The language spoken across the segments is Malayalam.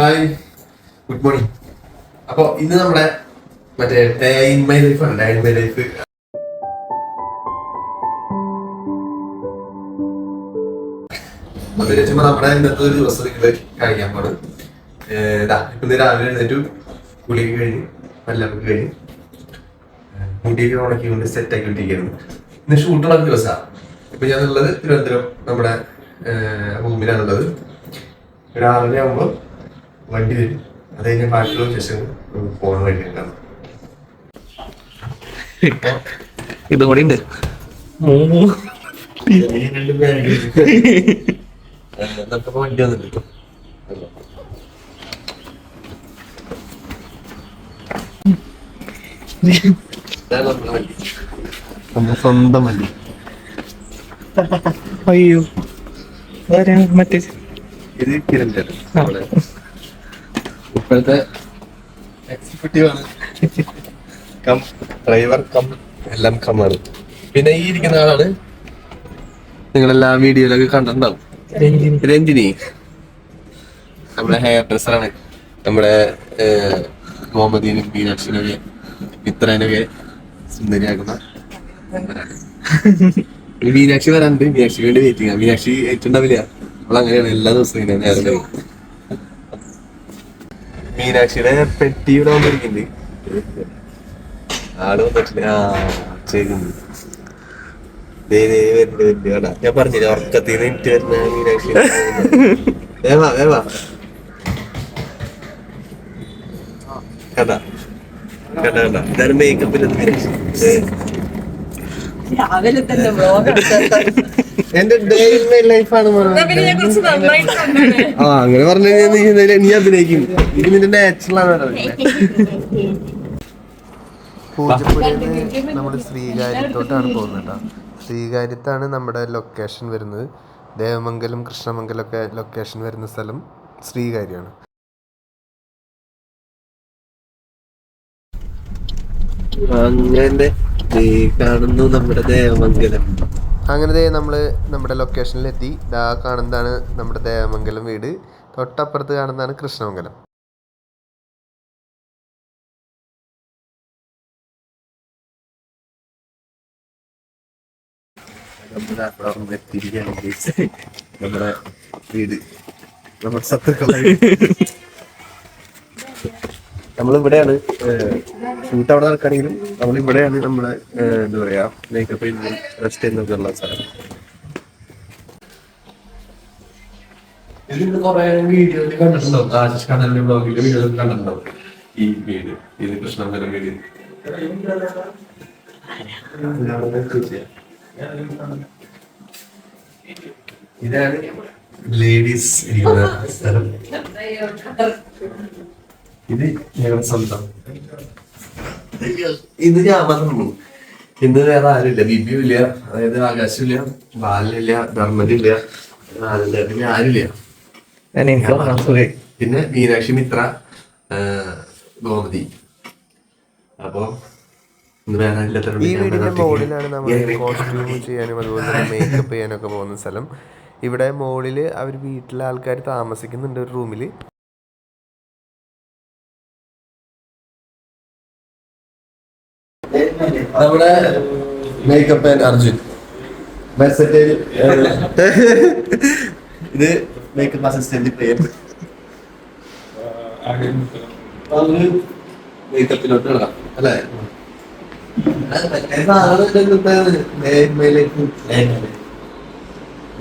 ഹായ് ഗുഡ് മോർണിംഗ് അപ്പൊ ഇന്ന് നമ്മുടെ മറ്റേ ഡേ ഇൻ മൈ ലൈഫ് ആണ്. ഡേ ഇൻ മൈ ലൈഫ് ചുമ്മാ നമ്മുടെ ഇന്നത്തെ ഒരു ദിവസം നിങ്ങൾ കഴിക്കാൻ പോണ് ഇന്ന് രാവിലെ എഴുന്നേറ്റു. കുളിയൊക്കെ കഴിഞ്ഞ് പല്ലൊക്കെ കഴിഞ്ഞ് മുടിയൊക്കെ ഉണക്കിക്കൊണ്ട് സെറ്റ് ആക്കി വിട്ടിരിക്കുന്നു ഇന്ന് ഷൂട്ടുള്ള ദിവസമാണ് ഇപ്പൊ ഞാനുള്ളത് തിരുവനന്തപുരം നമ്മുടെ റൂമിലാണുള്ളത് രാവിലെ ആകുമ്പോൾ വണ്ടി വരും. അത് കഴിഞ്ഞ് ബാക്കിയുള്ള ശേഷം പോകാൻ ഉണ്ടാവും ഇതും കൂടി ഉണ്ട്. നമുക്കിപ്പോ വണ്ടി വന്നിട്ട് നമ്മുടെ സ്വന്തം വണ്ടി. അയ്യോ. മറ്റേ? ഇത് ആ. ഇപ്പോഴത്തെ എക്സിക്യൂട്ടീവ് ആണ്. കം ഡ്രൈവർ കം എല്ലാം കമ്മാണ് പിന്നെ ഈ ഇരിക്കുന്ന ആളാണ് നിങ്ങളെല്ലാ വീഡിയോയിലൊക്കെ കണ്ടിട്ടുണ്ടാവും. രഞ്ജിനി. നമ്മുടെ ഹെയർ ഡ്രസ്സറാണ് നമ്മുടെ ഗോമതിനും മുഹമ്മദീനും മീനാക്ഷിനൊക്കെ മിത്രനൊക്കെ സുന്ദരിയാക്കുന്ന മീനാക്ഷി വരാനുണ്ട്. മീനാക്ഷിക്ക് വേണ്ടി വെയിറ്റിംഗ് മീനാക്ഷി ഏറ്റുണ്ടാവില്ല. അവളങ്ങനെയാണ് അങ്ങനെയാണ് എല്ലാ ദിവസവും ഇങ്ങനെ നേരം. മീനാക്ഷിയുടെ പെട്ടി ഇവിടെ വന്നിരിക്കുന്നുണ്ട്. ആൾ വന്നിട്ടില്ല. ആ കേട്ടാ ഞാൻ പറഞ്ഞില്ല ഉറക്കത്തിൽ നിന്ന് വരുന്ന മീനാക്ഷി. വേവാ വേവാ കണ്ട? കണ്ട കണ്ട? ഇതാണ് മേക്കപ്പിൽ രാവിലെ തന്നെ വ്ലോഗ് എന്റെ ഡേ ഇൻ മൈ ലൈഫാണ് പിന്നെ കുറച്ച് നന്നായിട്ട് കണ്ടേ ആ അങ്ങനെ പറഞ്ഞു കഴിഞ്ഞാൽ നീ എന്തായാലും നീ അഭിനയിക്കും. ഇത് നിന്റെ നാച്ചുറൽ ആണ് പൂജപ്പുരയിൽ നമ്മൾ ശ്രീകാര്യത്തോട്ടാണ് പോകുന്നത് കേട്ടോ. ശ്രീകാര്യത്താണ് നമ്മുടെ ലൊക്കേഷൻ വരുന്നത്. ദേവമംഗലം കൃഷ്ണമംഗലം ഒക്കെ ലൊക്കേഷൻ വരുന്ന സ്ഥലം ശ്രീകാര്യമാണ്. അങ്ങനെ കാണുന്നു നമ്മുടെ ദേവമംഗലം. അങ്ങനെ നമ്മൾ നമ്മുടെ ലൊക്കേഷനിലെത്തി ദാ കാണുന്നതാണ് നമ്മുടെ ദേവമംഗലം വീട്. തൊട്ടപ്പുറത്ത് കാണുന്നതാണ് കൃഷ്ണമംഗലം. നമ്മുടെ അവിടെ വന്ന് എത്തിയിരിക്കുകയാണ് നമ്മുടെ വീട്. നമ്മുടെ ശത്രുക്കളായി. നമ്മളിവിടെയാണ് ഷൂട്ട് അവിടെ നടക്കുകയാണെങ്കിലും നമ്മൾ ഇവിടെയാണ് എന്താ പറയാ മേക്കപ്പ് റെസ്റ്റ് ചെയ്യുന്നൊക്കെ ഉള്ള സ്ഥലം. ഈ വീട് വീട് ഇതാണ് ലേഡീസ് സ്ഥലം. ഇത് ഞങ്ങളുടെ സ്വന്തം. ഇത് ഞാൻ മാത്രമേ ഇന്ന് വേറെ ആരുമില്ല. ബിബിയും ഇല്ല. അതായത് ആകാശമില്ല ബാലനില്ല ധർമ്മനില്ല ആരുമില്ല. പിന്നെ ആരുമില്ല. പിന്നെ മീനാക്ഷി മിത്ര ഗോമതി. അപ്പൊ ഈ വീടിന്റെ നമ്മൾ ഇങ്ങനെ കോസ്റ്റ്യൂം ചെയ്യാനും അതുപോലെ തന്നെ മേക്കപ്പ് ചെയ്യാനൊക്കെ പോകുന്ന സ്ഥലം. ഇവിടെ മോളിൽ അവർ വീട്ടിലെ ആൾക്കാർ താമസിക്കുന്നുണ്ട് ഒരു റൂമിൽ നമ്മുടെ മേക്കപ്പ് ആൻഡ് അർജുൻ. വെർസറ്റൈൽ ഇത് മേക്കപ്പ് അസിസ്റ്റന്റ് പേര്. അവർ മേക്കപ്പിലോട്ട് ഇടാം അല്ലേ.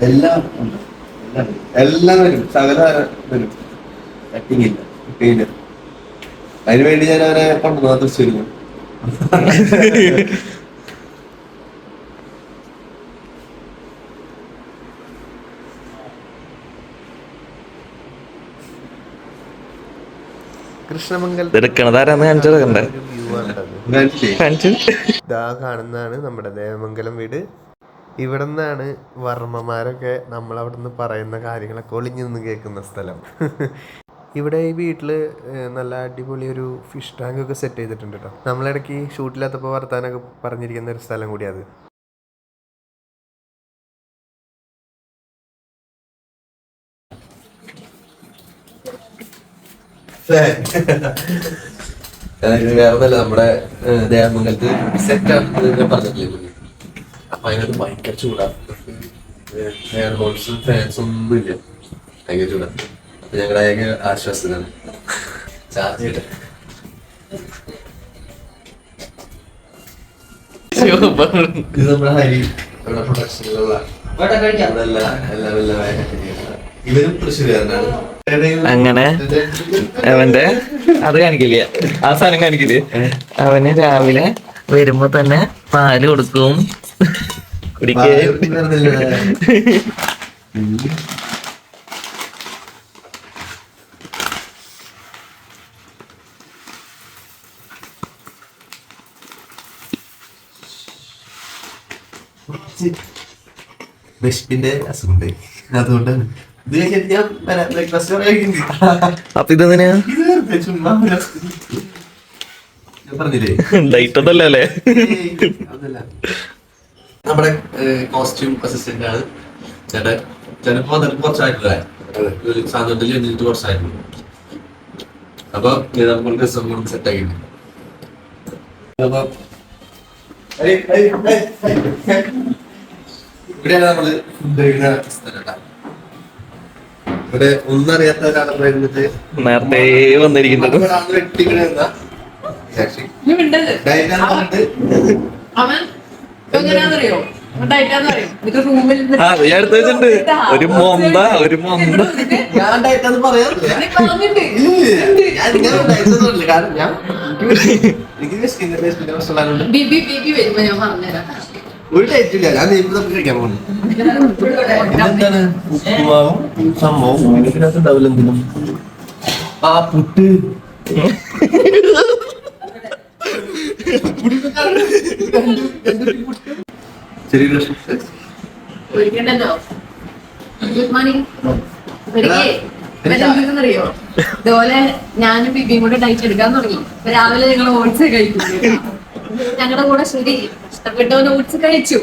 എല്ലാം ഉണ്ട്. എല്ലാം വരും. സകല വരും. കട്ടിങ്ങില്ല പിന്നെ അതിന് വേണ്ടി ഞാൻ അവരെ കൊണ്ടുവന്നു. തൃശ്ശൂരിൽ. കൃഷ്ണമംഗലം ഇത്. കാണുന്നതാണ് നമ്മുടെ ദേവമംഗലം വീട്. ഇവിടെ നിന്നാണ് വർമ്മമാരൊക്കെ നമ്മൾ അവിടെ നിന്ന് പറയുന്ന കാര്യങ്ങളൊക്കെ ഒളിഞ്ഞു നിന്ന് കേൾക്കുന്ന സ്ഥലം. ഇവിടെ ഈ വീട്ടിൽ നല്ല അടിപൊളി ഒരു ഫിഷ് ടാങ്ക് ഒക്കെ സെറ്റ് ചെയ്തിട്ടുണ്ട് കേട്ടോ നമ്മളിടയ്ക്ക് ഷൂട്ടില്ലാത്തപ്പോൾ വർത്താനൊക്കെ പറഞ്ഞിരിക്കുന്ന ഒരു സ്ഥലം കൂടിയത്. വേറൊന്നല്ല നമ്മുടെ ദേവമംഗലത്ത് സെറ്റ് ആണെന്ന് പറഞ്ഞിട്ടില്ലേ അതിനകത്ത് ഭയങ്കര ചൂടാ. ഫാൻസും ഒന്നും ഇല്ല. ഭയങ്കര ചൂടാ. ഞങ്ങളുടെ അതിന് ആശ്വാസത്തിനാണ്. ചാർജ് ചെയ്തിട്ട് ഇത് നമ്മുടെ ഹരി നമ്മുടെ പ്രൊഡക്ഷനിലുള്ള അതല്ല എല്ലാം എല്ലാം ഇവരും തൃശ്ശൂരുകാരനാണ്. അങ്ങനെ അവന്റെ അത് കാണിക്കില്ല? ആ സാധനം കാണിക്കില്ല? അവന് രാവിലെ വരുമ്പോ തന്നെ പാൽ കൊടുക്കും. കുടിക്കേ വിശപ്പിന്റെ അസുഖമുണ്ട്. അതുകൊണ്ടാണ്. ഇത് കഴിഞ്ഞിട്ട് ഞാൻ ബ്രേക്ക്ഫാസ്റ്റ് കഴിക്കുന്നുണ്ട് അപ്പൊ ഇതെന്തിനാ ഇത് വെറുതെ ചുമ്മാ ഒരു. ഞാൻ പറഞ്ഞില്ലേ? ഒന്നല്ല അല്ലേ? അതല്ല. നമ്മുടെ കോസ്റ്റ്യൂം അസിസ്റ്റന്റ് ആണ്. ചേട്ടൻ ചിലപ്പോ വന്നിട്ട് കുറച്ചായിട്ടില്ല സാധനത്തിൽ എന്നിട്ട് കുറച്ചായിരുന്നു അപ്പൊ നമുക്ക് ഡ്രസ്സും കൂടി സെറ്റ് ആക്കി അപ്പൊ. ഇവിടെയാണ് നമ്മൾ ഫുഡ് കഴിക്കുന്ന സ്ഥലം. ഇവിടെ ഒന്നറിയാത്ത ഒരാളെ ഇരുന്നിട്ട് നേരത്തെ വന്നിരിക്കുന്നത്. ഡയറ്റാന്ന് ഒരു മൊന്ത ഒരു മൊന്ത. ഞാൻ ഡയറ്റ് എന്ന് പറയാറില്ല കാരണം ഞാൻ എനിക്ക് ബിബി ബിബി വരുമ്പോ ഞാൻ പറഞ്ഞുതരാം. ഒരു ഞാൻ നെയ്മ് തപ്പി കഴിക്കാൻ പോകുന്നു ഇതെന്താണ്? ഉപ്പുമാവും സംഭവം ഇതിനകത്ത് ഉണ്ടാവില്ല എന്തിനും? ആ പുട്ട്. ഇതുപോലെ ഞാനും ബിബിയും കൂടെ ഡയറ്റ് എടുക്കാൻ തുടങ്ങി. ഇപ്പൊ രാവിലെ ഞങ്ങൾ ഓട്സ് കഴിക്കും. ഞങ്ങളുടെ കൂടെ ശരി ഇഷ്ടപ്പെട്ടവന് ഓട്സ് കഴിച്ചു.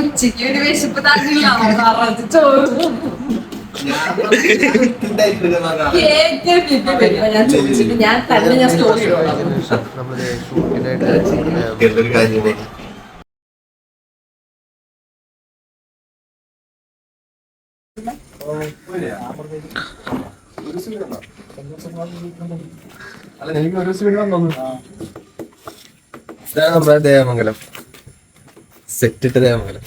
ഉച്ചയ്ക്ക് വിശപ്പ് താങ്ങില്ല ഞാൻ ഞാൻ സ്റ്റോറി അല്ല എനിക്ക് ഒരു സ്പീഡ് വന്നു. ഇതാണ് നമ്മുടെ ദേവമംഗലം. സെറ്റിട്ട് ദേവമംഗലം.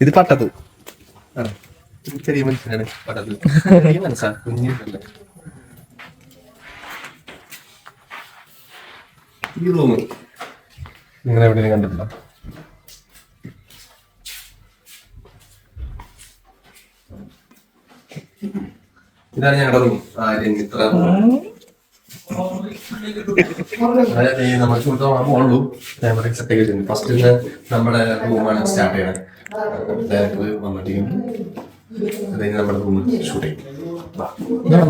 ഇത് പട്ടത്ത് ചെറിയ മനുഷ്യനാണ്. പട്ടത്ത് ചെറിയ മനസ്സാ കുഞ്ഞിട്ടല്ലേ ഈ റൂം നിങ്ങൾ എവിടെയും കണ്ടിട്ടില്ല ഇതാണ് ഞങ്ങളുടെ റൂം. ആര്യം ഇത്ര ഇവിടെ മോളുള്ളൂ ക്യാമറ സെറ്റ് ചെയ്തിട്ടുണ്ട് ഫസ്റ്റ് നമ്മുടെ റൂമാണ് സ്റ്റാർട്ട് ചെയ്യണത്. ഡയറക്ടർ വന്നിട്ട് അത് കഴിഞ്ഞ് നമ്മുടെ റൂം ഷൂട്ട് ചെയ്യും. ഇതാണ്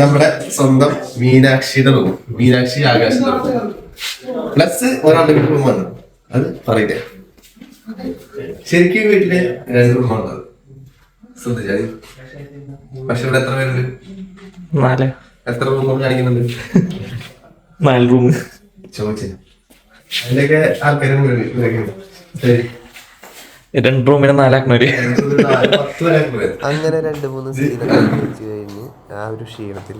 നമ്മുടെ സ്വന്തം മീനാക്ഷിയുടെ റൂം മീനാക്ഷി ആകാശിന്റെ റൂം പ്ലസ് ഒരാളുടെ വീട്ടിൽ റൂം വന്നു അത് പറയില്ലേ? ശരിക്കും വീട്ടിൽ രണ്ട് റൂമാണുള്ളത് ശ്രദ്ധിച്ചാൽ പക്ഷെ ഇവിടെ എത്ര പേരുണ്ട്? നാല്. എത്ര റൂം കാണിക്കുന്നുണ്ട്? നാല് റൂം ചോദിച്ചു. അതിന്റെയൊക്കെ ആൾക്കാരും ശരി. രണ്ട് റൂമിന് നാലാക്കണൊരു അങ്ങനെ രണ്ട് മൂന്ന് സീനൊക്കെ കഴിഞ്ഞ് ആ ഒരു ക്ഷീണത്തിൽ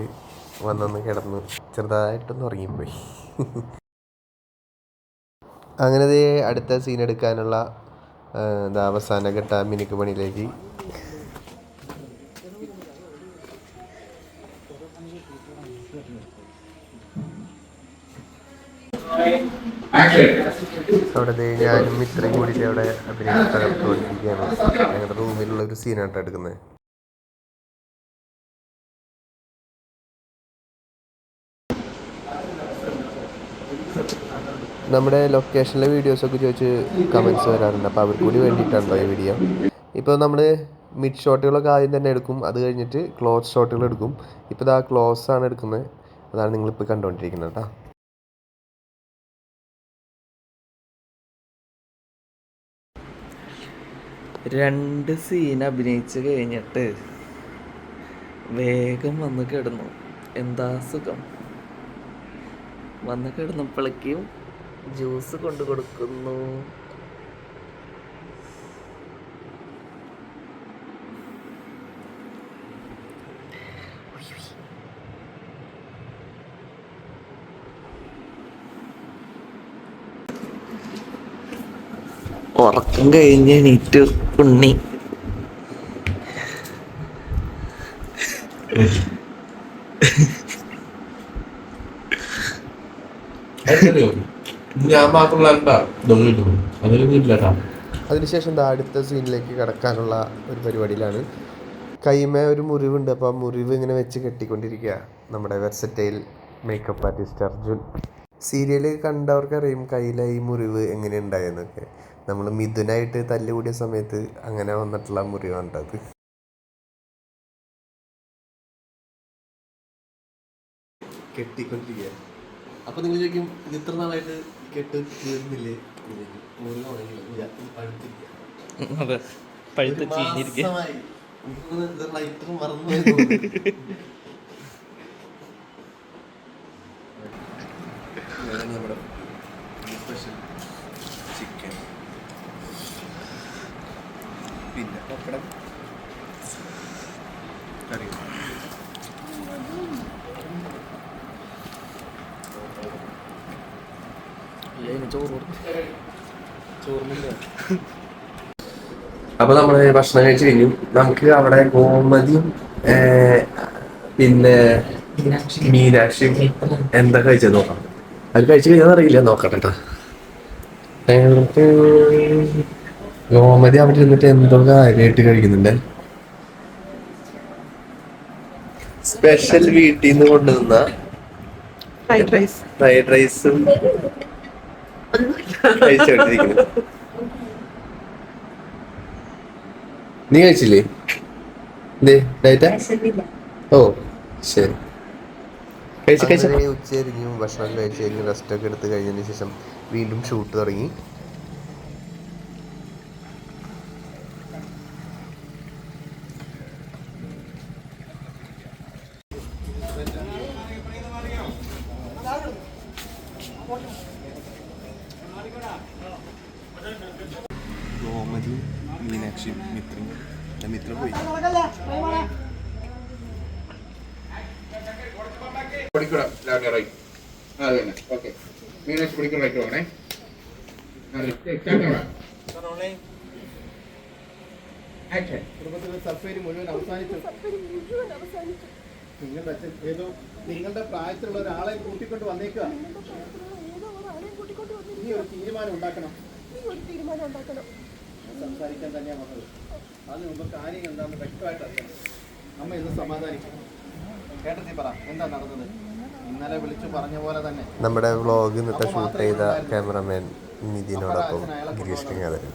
വന്നൊന്ന് കിടന്ന് ചെറുതായിട്ടൊന്ന് ഉറങ്ങിപ്പോയി. അങ്ങനെ അടുത്ത സീൻ എടുക്കാനുള്ള അവസാന ഘട്ട മിനുക്ക് പണിയിലേക്ക്. അവിടെ ഞാനും ഇത്രയും കൂടിയിട്ട് അവിടെ തകർത്തുകൊണ്ടിരിക്കുകയാണ് ഞങ്ങളുടെ റൂമിലുള്ള ഒരു സീനാട്ടോ എടുക്കുന്നത് നമ്മുടെ ലൊക്കേഷനിലെ വീഡിയോസ് ഒക്കെ ചോദിച്ച് കമൻസ് വരാറുണ്ട്. അപ്പോൾ അവർക്ക് കൂടി വേണ്ടിയിട്ടാണല്ലോ ഈ വീഡിയോ ഇപ്പോൾ നമ്മൾ മിഡ് ഷോട്ടുകളൊക്കെ ആദ്യം തന്നെ എടുക്കും. അത് കഴിഞ്ഞിട്ട് ക്ലോസ് ഷോട്ടുകൾ എടുക്കും. ഇപ്പോൾ ഇതാ ക്ലോസ് ആണ് എടുക്കുന്നത് അതാണ് നിങ്ങളിപ്പോൾ കണ്ടുകൊണ്ടിരിക്കുന്നത് കേട്ടോ. രണ്ട് സീൻ അഭിനയിച്ച് കഴിഞ്ഞിട്ട് വേഗം വന്ന് കിടന്നു. എന്താ സുഖം? വന്ന് കിടന്നപ്പോഴേക്കും ജ്യൂസ് കൊണ്ടു കൊടുക്കുന്നു. ഉറക്കം കഴിഞ്ഞ് എണീറ്റ് ഉണ്ണി. അതിനുശേഷം ഞാൻ മാത്രമല്ല എന്താ അതിനുശേഷം അടുത്ത സീനിലേക്ക് കടക്കാനുള്ള ഒരു പരിപാടിയിലാണ്. കൈമേ ഒരു മുറിവുണ്ട്. അപ്പോൾ ആ മുറിവ് ഇങ്ങനെ വെച്ച് കെട്ടിക്കൊണ്ടിരിക്കുക നമ്മുടെ versatile makeup artist Arjun. Serial കണ്ടവർക്കറിയും കയ്യിലെ ഈ മുറിവ് എങ്ങനെ ഉണ്ടായെന്നൊക്കെ നമ്മൾ മിഥുനായിട്ട് തല്ലുകൂടിയ സമയത്ത് അങ്ങനെ വന്നിട്ടുള്ള മുറിവാണ് അത്. കെട്ടിക്കൊണ്ടിരിക്കുക അപ്പൊ നിങ്ങൾ ചോദിക്കും ഇത് ഇത്ര നാളായിട്ട് കെട്ട് തീർന്നില്ലേ? മുറിവ് ഉണങ്ങിയില്ല ഇത് പഴുത്തിരിക്കുക അതെ പഴുത്ത് ചീഞ്ഞിരിക്കുക തോന്നുന്നു ഇത് lighter മറന്നു പോയി തോന്നുന്നു. ഇതാണ് നമ്മുടെ special chicken. പിന്നെ അപ്പൊ നമ്മൾ ഭക്ഷണം കഴിച്ചു കഴിഞ്ഞു. നമുക്ക് അവിടെ ഗോമതിയും പിന്നെ മീനാക്ഷിയും എന്താ കഴിച്ചത് നോക്കാം. അത് കഴിച്ചു കഴിഞ്ഞാൽ അറിയില്ല നോക്കട്ടെ ട്ടാ. ഗോമതി അവിടെ ഇരുന്നിട്ട് എന്തോ കാര്യമായിട്ട് കഴിക്കുന്നുണ്ട്. സ്പെഷ്യൽ വീട്ടിൽ നിന്ന് കൊണ്ടുവന്ന ഫ്രൈഡ് റൈസ് ഫ്രൈഡ് റൈസും കഴിച്ചോണ്ടിരിക്കുന്നു നീ കഴിച്ചില്ലേ? ഓ ശരി. ഉച്ചയായിരിക്കും ഉച്ചരിഞ്ഞു ഭക്ഷണം കഴിച്ച് കഴിഞ്ഞ് റെസ്റ്റ് ഒക്കെ എടുത്ത് കഴിഞ്ഞതിന് ശേഷം വീണ്ടും ഷൂട്ട് തുടങ്ങി. ഗോമതി മീനാക്ഷി മിത്രം. മിത്ര പോയി. പൊടിക്കുട ലാവണ്യ റൈറ്റ് അത് തന്നെ. ഓക്കെ. മീനാക്ഷി പൊടിക്കുട റൈറ്റ് പോകണേ. കുടുംബത്തിലെ സഫേരി മുഴുവൻ അവസാനിച്ചു. നിങ്ങളുടെ അച്ഛൻ ഏതോ നിങ്ങളുടെ പ്രായത്തിലുള്ള ഒരാളെ കൂട്ടിക്കൊണ്ട് വന്നേക്കുക. നീ ഒരു തീരുമാനം ഉണ്ടാക്കണം. ഞാൻ സംസാരിക്കാൻ തന്നെയാണ് വന്നത്. അതിന് മുമ്പ് കാര്യങ്ങൾ എന്താണെന്ന് വ്യക്തമായിട്ട് അറിയണം. അമ്മ ഇന്ന് സമാധാനിക്കും. കേട്ടത്തി പറ എന്താ നടന്നത്? ഇന്നലെ വിളിച്ചു പറഞ്ഞ പോലെ തന്നെ. നമ്മുടെ വ്ളോഗ് ഇന്നത്തെ ഷൂട്ട് ചെയ്ത ക്യാമറമാൻ നിതിനോടൊപ്പം ഗിരീഷ് ഗംഗാധരൻ